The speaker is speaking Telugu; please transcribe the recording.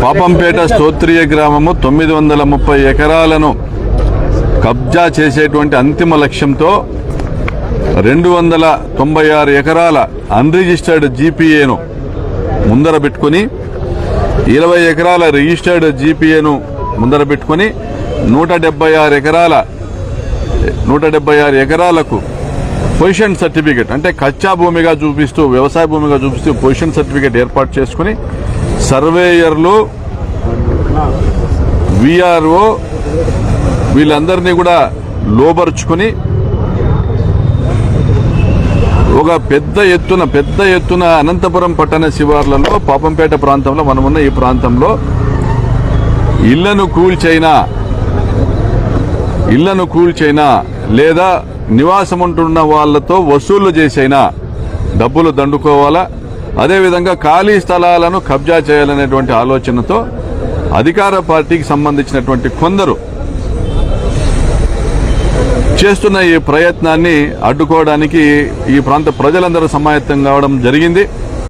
పాపంపేట స్తోత్రీయ గ్రామము తొమ్మిది వందల ముప్పై ఎకరాలను కబ్జా చేసేటువంటి అంతిమ లక్ష్యంతో రెండు వందల తొంభై ఆరు ఎకరాల అన్రిజిస్టర్డ్ జీపీఏను ముందర పెట్టుకుని ఇరవై ఎకరాల రిజిస్టర్డ్ జీపీఏను ముందర పెట్టుకుని నూట డెబ్బై ఆరు ఎకరాల నూట డెబ్బై ఆరు ఎకరాలకు పొజిషన్ సర్టిఫికేట్ అంటే కచ్చా భూమిగా చూపిస్తూ వ్యవసాయ భూమిగా చూపిస్తూ పొజిషన్ సర్టిఫికేట్ ఏర్పాటు చేసుకుని సర్వేయర్లు విఆర్ఓ వీళ్ళందరినీ కూడా లోబరుచుకుని ఒక పెద్ద ఎత్తున పెద్ద ఎత్తున అనంతపురం పట్టణ శివార్లలో పాపంపేట ప్రాంతంలో మనమున్న ఈ ప్రాంతంలో ఇళ్ళను కూల్చైనా ఇళ్ళను కూల్చైనా లేదా నివాసం ఉంటున్న వాళ్ళతో వసూళ్ళు చేసైనా డబ్బులు దండుకోవాలా? అదేవిధంగా ఖాళీ స్థలాలను కబ్జా చేయాలనేటువంటి ఆలోచనతో అధికార పార్టీకి సంబంధించినటువంటి కొందరు చేస్తున్న ఈ ప్రయత్నాన్ని అడ్డుకోవడానికి ఈ ప్రాంత ప్రజలందరూ సమాయత్తం కావడం జరిగింది.